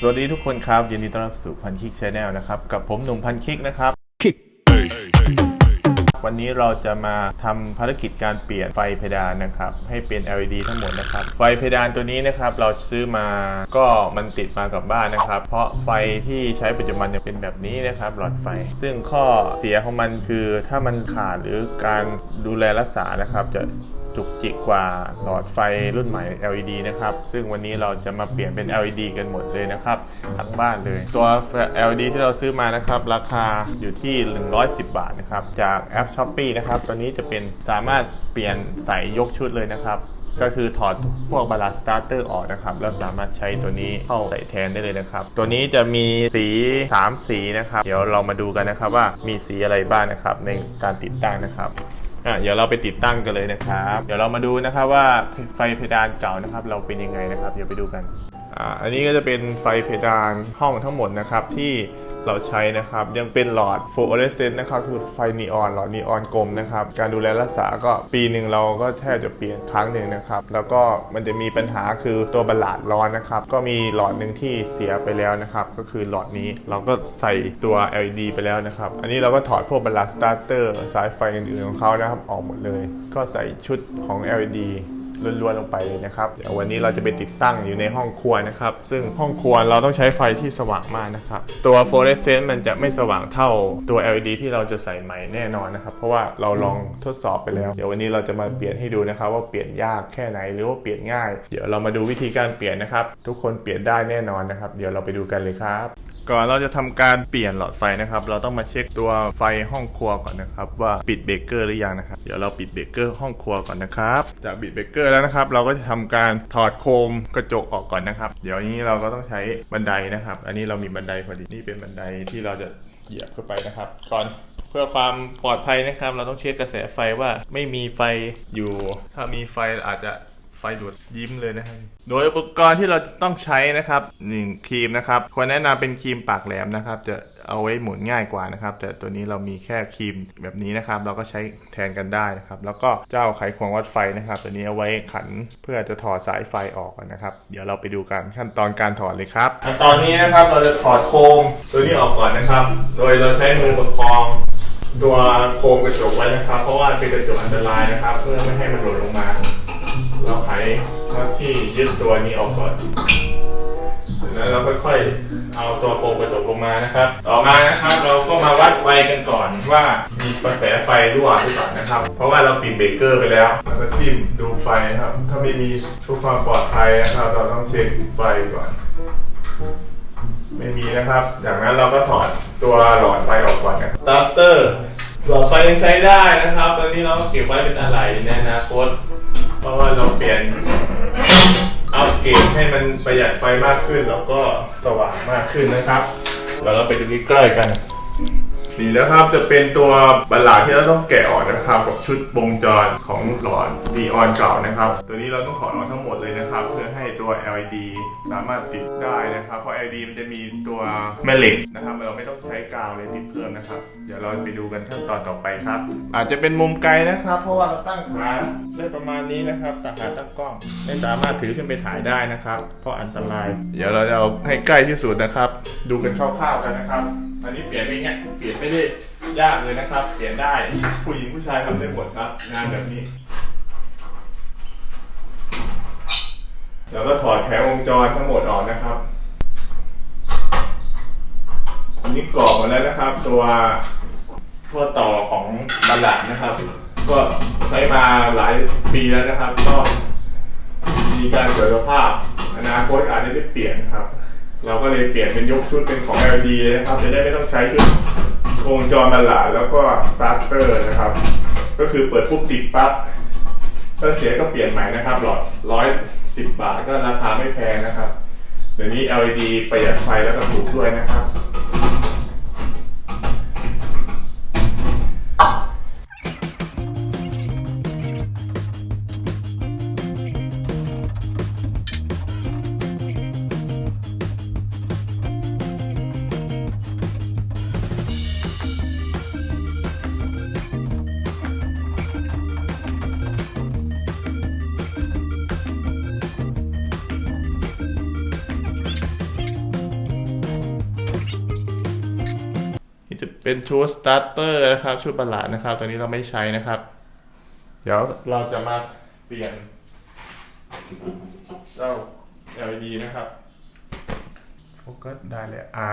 สวัสดีทุกคนครับ ยินดีต้อนรับสู่พันคิกชาแนลนะครับ กับผมหนุ่มพันคิกนะครับ วันนี้เราจะมาทำภารกิจการเปลี่ยนไฟเพดานนะครับ ให้เป็น LED ทั้งหมดนะครับ ไฟเพดานตัวนี้นะครับ เราซื้อมาก็มันติดมากับบ้านนะครับ เพราะไฟที่ใช้ปัจจุบันเนี่ยเป็นแบบนี้นะครับ หลอดไฟ ซึ่งข้อเสียของมันคือถ้ามันขาดหรือการดูแลรักษานะครับจะ จุกจิกกว่าหลอดไฟรุ่นใหม่ LED นะครับ ซึ่งวันนี้เราจะมาเปลี่ยนเป็น LED กันหมดเลยนะครับทั้งบ้านเลย ตัว LED ที่เราซื้อมานะครับ ราคาอยู่ที่ 110 บาทนะครับ จากแอป s h อ p e e นะครับ ตัวนี้จะเป็นสามารถเปลี่ยนใส่ยกชุดเลยนะครับก็คือถอดพวกบาลาสตาร์เตอร์ออกนะครับ แล้วสามารถใช้ตัวนี้เข้าใส่แทนได้เลยนะครับ ตัวนี้จะมีสี 3 สีนะครับ เดี๋ยวเรามาดูกันนะครับว่ามีสีอะไรบ้างนะครับ ในการติดตั้งนะครับ อะเดี๋ยวเราไปติดตั้งกันเลยนะครับ เดี๋ยวเรามาดูนะครับว่าไฟเพดานเก่านะครับ เราเป็นยังไงนะครับ เดี๋ยวไปดูกันอ่าอันนี้ก็จะเป็นไฟเพดานห้องทั้งหมดนะครับที่ เราใช้นะครับ ยังเป็นหลอดฟลูออเรสเซนต์นะครับคือไฟนีออนหลอดนีออนกลมนะครับ การดูแลรักษาก็ปีหนึ่งเราก็แทบจะเปลี่ยนครั้งหนึ่งนะครับ แล้วก็มันจะมีปัญหาคือตัวบัลลาดร้อนนะครับ ก็มีหลอดหนึ่งที่เสียไปแล้วนะครับ ก็คือหลอดนี้เราก็ใส่ตัว LED ไปแล้วนะครับ อันนี้เราก็ถอดพวกบัลลาดสตาร์เตอร์สายไฟอื่นๆของเขานะครับ ออกหมดเลย ก็ใส่ชุดของ LED ล้วนๆลงไปเลยนะครับเดี๋ยววันนี้เราจะไปติดตั้งอยู่ในห้องครัวนะครับ ซึ่งห้องครัวเราต้องใช้ไฟที่สว่างมากนะครับ ตัวฟลูออเรสเซนต์มันจะไม่สว่างเท่าตัว LED ที่เราจะใส่ใหม่แน่นอนนะครับ เพราะว่าเราลองทดสอบไปแล้ว เดี๋ยววันนี้เราจะมาเปลี่ยนให้ดูนะครับว่าเปลี่ยนยากแค่ไหนหรือว่าเปลี่ยนง่าย เดี๋ยวเรามาดูวิธีการเปลี่ยนนะครับ ทุกคนเปลี่ยนได้แน่นอนนะครับ เดี๋ยวเราไปดูกันเลยครับ ก่อนเราจะทำการเปลี่ยนหลอดไฟนะครับ เราต้องมาเช็คตัวไฟห้องครัวก่อนนะครับ ว่าปิดเบรกเกอร์หรือยังนะครับ เดี๋ยวเราปิดเบรกเกอร์ห้องครัวก่อนนะครับจากปิดเบรกเกอร์แล้วนะครับ เราก็จะทำการถอดโคมกระจกออกก่อนนะครับ เดี๋ยวนี้เราก็ต้องใช้บันไดนะครับ อันนี้เรามีบันไดพอดีนี่เป็นบันไดที่เราจะเหยียบเข้าไปนะครับก่อนเพื่อความปลอดภัยนะครับ เราต้องเช็คกระแสไฟว่าไม่มีไฟอยู่ ถ้ามีไฟอาจจะ ไฟดูดยิ้มเลยนะครับโดยอุปกรณ์ที่เราจะต้องใช้นะครับหนึ่งครีมนะครับควรแนะนำเป็นครีมปากแหลมนะครับ จะเอาไว้หมุนง่ายกว่านะครับ แต่ตัวนี้เรามีแค่ครีมแบบนี้นะครับ เราก็ใช้แทนกันได้นะครับ แล้วก็เจ้าไขควงวัดไฟนะครับ ตัวนี้เอาไว้ขันเพื่อจะถอดสายไฟออกกันนะครับ เดี๋ยวเราไปดูกันขั้นตอนการถอดเลยครับขั้นตอนนี้นะครับเราจะถอดโคมตัวนี้ออกก่อนนะครับ โดยเราใช้มือประคองตัวโคมกระจกไว้นะครับ เพราะว่าเป็นกระจกอันตรายนะครับ เพื่อไม่ให้มันหล่นลงมา เราไขน็อตที่ยึดตัวนี้ออกก่อนแล้วเราค่อยๆ เอาตัวโคมกระจกลงมานะครับ ต่อมานะครับเราก็มาวัดไฟกันก่อนว่ามีกระแสไฟรั่วหรือเปล่านะครับ เพราะว่าเราปิดเบรกเกอร์ไปแล้วแล้วก็ทิ่มดูไฟนะครับ ถ้าไม่มีเพื่อความปลอดภัยนะครับ เราต้องเช็คไฟก่อน ไม่มีนะครับ จากนั้นเราก็ถอดตัวหลอดไฟออกก่อนนะสตาร์เตอร์หลอดไฟยังใช้ได้นะครับ ตอนนี้เราก็เก็บไว้เป็นอะไรในอนาคต ราะว่าเราเปลี่ยนเอาเกรดให้มันประหยัดไฟมากขึ้น แล้วก็สว่างมากขึ้นนะครับเดี๋ยวเราไปดูใกล้ๆกัน นี่นะครับจะเป็นตัวบัลลาที่เราต้องแกะออกนะครับกับชุดวงจรของหลอดดีออนเก่านะครับ ตัวนี้เราต้องถอดออกทั้งหมดเลยนะครับ เพื่อให้ตัว LED สามารถติดได้นะครับ เพราะ LED มันจะมีตัวแม่เหล็กนะครับ เราไม่ต้องใช้กาวเลยติดเพิ่มนะครับ เดี๋ยวเราไปดูกันขั้นตอนต่อไปครับ อาจจะเป็นมุมไกลนะครับ เพราะว่าเราตั้งขาได้ประมาณนี้นะครับแต่ขาตั้งกล้องไม่สามารถถือขึ้นไปถ่ายได้นะครับ เพราะอันตราย เดี๋ยวเราจะเอาให้ใกล้ที่สุดนะครับ ดูกันคร่าวๆกันนะครับ อันนี้เปลี่ยนไม่ง่ยเปลี่ยนไม่ได้ยากเลยนะครับ เปลี่ยนได้ผู้หญิงผู้ชายทำได้หมดครับ งานแบบนี้ แล้วก็ถอดแผงวงจรทั้งหมดออกนะครับ อันนี้กรอกหมาแล้วนะครับ ตัวท่อต่อของบัลลาดนะครับ ก็ใช้มาหลายปีแล้วนะครับ ก็มีการเสื่อมสภาพ อนาคตอาจจะได้เปลี่ยนครับ เราก็เลยเปลี่ยนเป็นยกชุดเป็นของ LED นะครับ จะได้ไม่ต้องใช้ชุดวงจรบัลลาแล้วก็สตาร์เตอร์นะครับ ก็คือเปิดปุ๊บติดปั๊บถ้าเสียก็เปลี่ยนใหม่นะครับ หลอดร้อยสิบบาทก็ราคาไม่แพงนะครับ เดี๋ยวนี้ LED ประหยัดไฟแล้วก็ถูกด้วยนะครับ เป็นชุดสตาร์เตอร์นะครับ ชุดประหลาดนะครับ ตัวนี้เราไม่ใช้นะครับ เดี๋ยวเราจะมาเปลี่ยนเจ้า LED นะครับโฟกัสได้เลยอ่า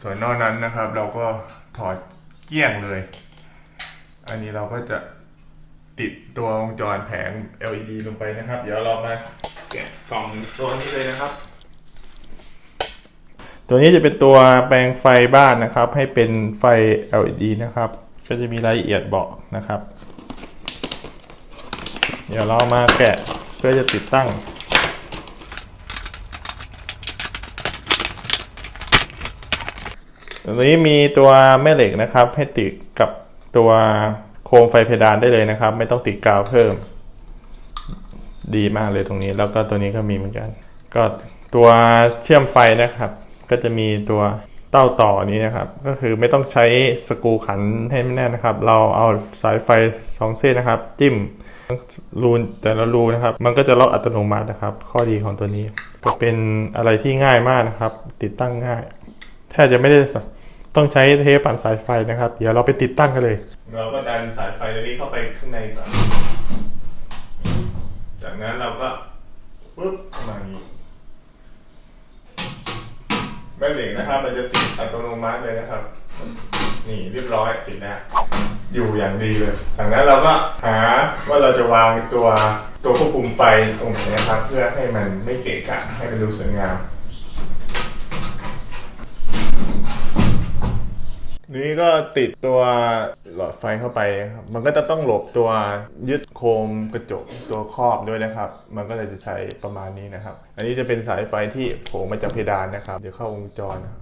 ส่วนนอกนั้นนะครับ เราก็ถอดเกลี้ยงเลย อันนี้เราก็จะติดตัววงจรแผง LED ลงไปนะครับ เดี๋ยวเรามาแกะกล่องตัวนี้เลยนะครับ ตัวนี้จะเป็นตัวแปลงไฟบ้านนะครับ ให้เป็นไฟ LED นะครับ ก็จะมีรายละเอียดบอกนะครับ เดี๋ยวเรามาแกะเพื่อจะติดตั้งตัวนี้มีตัวแม่เหล็กนะครับ ให้ติดกับตัวโคมไฟเพดานได้เลยนะครับ ไม่ต้องติดกาวเพิ่ม ดีมากเลยตรงนี้ แล้วก็ตัวนี้ก็มีเหมือนกัน ก็ตัวเชื่อมไฟนะครับ ก็จะมีตัวเต้าต่อนี้นะครับ ก็คือไม่ต้องใช้สกรูขันให้แน่นนะครับ เราเอาสายไฟสองเส้นนะครับ จิ้มรูแต่ละรูนะครับ มันก็จะล็อกอัตโนมัตินะครับ ข้อดีของตัวนี้ก็เป็นอะไรที่ง่ายมากนะครับ ติดตั้งง่ายแทบจะไม่ได้ต้องใช้เทปปั่นสายไฟนะครับ เดี๋ยวเราไปติดตั้งกันเลย เราก็ดันสายไฟตัวนี้เข้าไปข้างในก่อนจากนั้นเราก็ปุ๊บเข้ามาอย่างนี้ แม่เหล็กนะครับมันจะติดอัตโนมัติเลยนะครับ นี่เรียบร้อยติดแล้วอยู่อย่างดีเลยจากนั้นเราก็หาว่าเราจะวางตัวตัวควบคุมไฟตรงไหนนะครับ เพื่อให้มันไม่เกะกะให้มันดูสวยงาม นี่ก็ติดตัวหลอดไฟเข้าไปครับมันก็จะต้องหลบตัวยึดโคมกระจกตัวครอบด้วยนะครับ มันก็เลยจะใช้ประมาณนี้นะครับ อันนี้จะเป็นสายไฟที่โผล่มาจากเพดานนะครับ เดี๋ยวเข้าวงจรนะครับ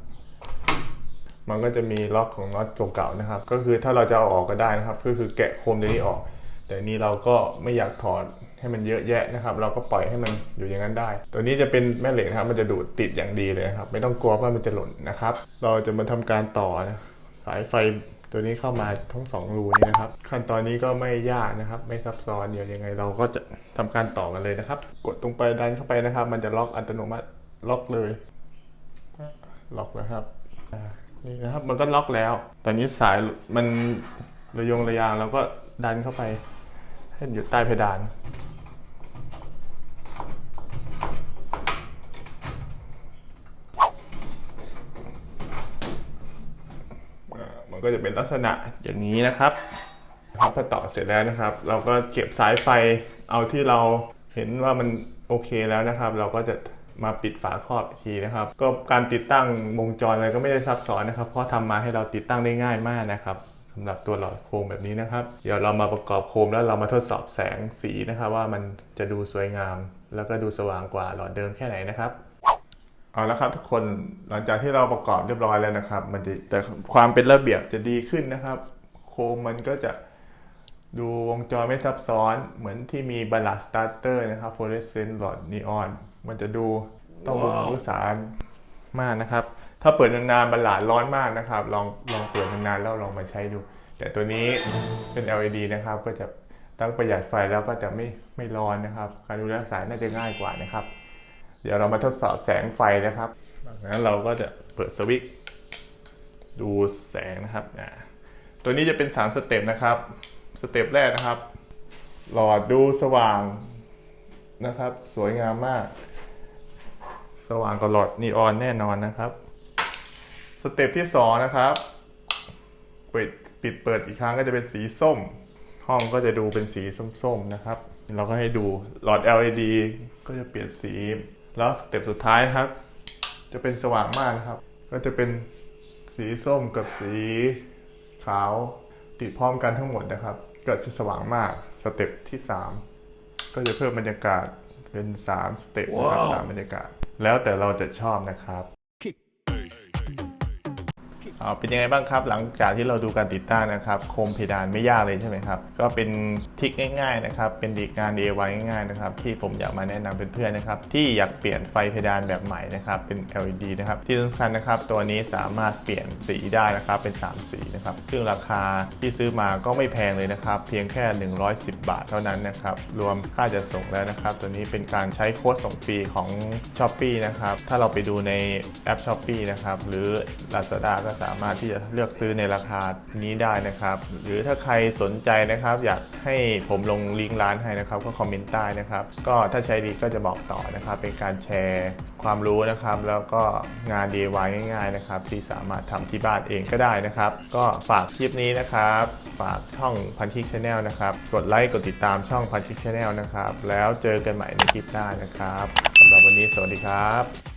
มันก็จะมีล็อกของน็อตเก่าๆนะครับ ก็คือถ้าเราจะเอาออกก็ได้นะครับ ก็คือแกะโคมตัวนี้ออก แต่นี่เราก็ไม่อยากถอดให้มันเยอะแยะนะครับ เราก็ปล่อยให้มันอยู่อย่างนั้นได้ ตัวนี้จะเป็นแม่เหล็กนะครับ มันจะดูดติดอย่างดีเลยนะครับ ไม่ต้องกลัวว่ามันจะหล่นนะครับ เราจะมาทำการต่อนะ สายไฟตัวนี้เข้ามาทั้งสองรูนี้นะครับ ขั้นตอนนี้ก็ไม่ยากนะครับ ไม่ซับซ้อนเดี๋ยวยังไง เราก็จะทำการต่อกันเลยนะครับ กดตรงไปดันเข้าไปนะครับ มันจะล็อกอัตโนมัติล็อกเลย ล็อกนะครับนี่นะครับมันก็ล็อกแล้ว ตอนนี้สายมันระยงระยางเราก็ดันเข้าไปให้อยู่ใต้เพดาน อ่ามัน ก็จะเป็นลักษณะอย่างนี้นะครับพอต่อเสร็จแล้วนะครับ เราก็เก็บสายไฟเอาที่เราเห็นว่ามันโอเคแล้วนะครับ เราก็จะมาปิดฝาครอบอีกทีนะครับ ก็การติดตั้งวงจรอะไรก็ไม่ได้ซับซ้อนนะครับ เพราะทำมาให้เราติดตั้งได้ง่ายมากนะครับสำหรับตัวหลอดโคมแบบนี้นะครับ เดี๋ยวเรามาประกอบโคมแล้วเรามาทดสอบแสงสีนะครับ ว่ามันจะดูสวยงาม แล้วก็ดูสว่างกว่าหลอดเดิมแค่ไหนนะครับ เอาละครับทุกคนหลังจากที่เราประกอบเรียบร้อยแล้วนะครับ มันจะแต่ความเป็นระเบียบจะดีขึ้นนะครับ โคมมันก็จะดูวงจรไม่ซับซ้อนเหมือนที่มีบัลลัดสตาร์เตอร์นะครับฟลูออเรสเซนต์หลอดนีออนมันจะดูต้องรู้สารมากนะครับ ถ้าเปิดนานๆบัลลัดร้อนมากนะครับ ลองลองเปิดนานๆแล้วลองมาใช้ดู แต่ตัวนี้เป็น LED นะครับ ก็จะตั้งประหยัดไฟแล้วก็จะไม่ไม่ร้อนนะครับ การดูแลสายน่าจะง่ายกว่านะครับ เดี๋ยวเรามาทดสอบแสงไฟนะครับจากนั้นเราก็จะเปิดสวิตช์ดูแสงนะครับ ตัวนี้จะเป็น 3 สเต็ปนะครับ สเต็ปแรกนะครับ หลอดดูสว่างนะครับ สวยงามมาก สว่างกว่าหลอดนีออนแน่นอนนะครับ สเต็ปที่ 2 นะครับปิดปิดเปิดอีกครั้งก็จะเป็นสีส้ม ห้องก็จะดูเป็นสีส้มๆนะครับ เราก็ให้ดูหลอด LED ก็จะเปลี่ยนสี แล้วสเต็ปสุดท้ายครับ จะเป็นสว่างมากนะครับ ก็จะเป็นสีส้มกับสีขาวติดพร้อมกันทั้งหมดนะครับ ก็จะสว่างมากสเต็ปที่ 3 ก็จะเพิ่มบรรยากาศเป็น 3 สเต็ปนะครับสามบรรยากาศ แล้วแต่เราจะชอบนะครับ เอาเป็นยังไงบ้างครับ หลังจากที่เราดูการติดตั้งนะครับ โคมเพดานไม่ยากเลยใช่ไหมครับ ก็เป็นทิคง่ายๆนะครับ เป็นดีกงาน DIY ง่ายๆนะครับ ที่ผมอยากมาแนะนำเพื่อนๆนะครับ ที่อยากเปลี่ยนไฟเพดานแบบใหม่นะครับ เป็น LED นะครับ ที่สำคัญนะครับ ตัวนี้สามารถเปลี่ยนสีได้นะครับ เป็น 3 สีนะครับ ซึ่งราคาที่ซื้อมาก็ไม่แพงเลยนะครับ เพียงแค่ 110 บาทเท่านั้นนะครับ รวมค่าจัดส่งแล้วนะครับ ตัวนี้เป็นการใช้โค้ดส่งฟรีของ s h อ p e e นะครับ ถ้าเราไปดูในแอป s h อ p e e นะครับ หรือ Lazada ก็สาามารถที่จะเลือกซื้อในราคานี้ได้นะครับ หรือถ้าใครสนใจนะครับ อยากให้ผมลงลิงก์ร้านให้นะครับ ก็คอมเมนต์ใต้นะครับ ก็ถ้าใช้ดีก็จะบอกต่อนะครับ เป็นการแชร์ความรู้นะครับ แล้วก็งาน DIY ง่าย ๆ นะครับ ที่สามารถทำที่บ้านเองก็ได้นะครับ ก็ฝากคลิปนี้นะครับ ฝากช่องพันทิกชาแนลนะครับ กดไลค์กดติดตามช่องพันทิกชาแนลนะครับ แล้วเจอกันใหม่ในคลิปหน้านะครับสำหรับวันนี้สวัสดีครับ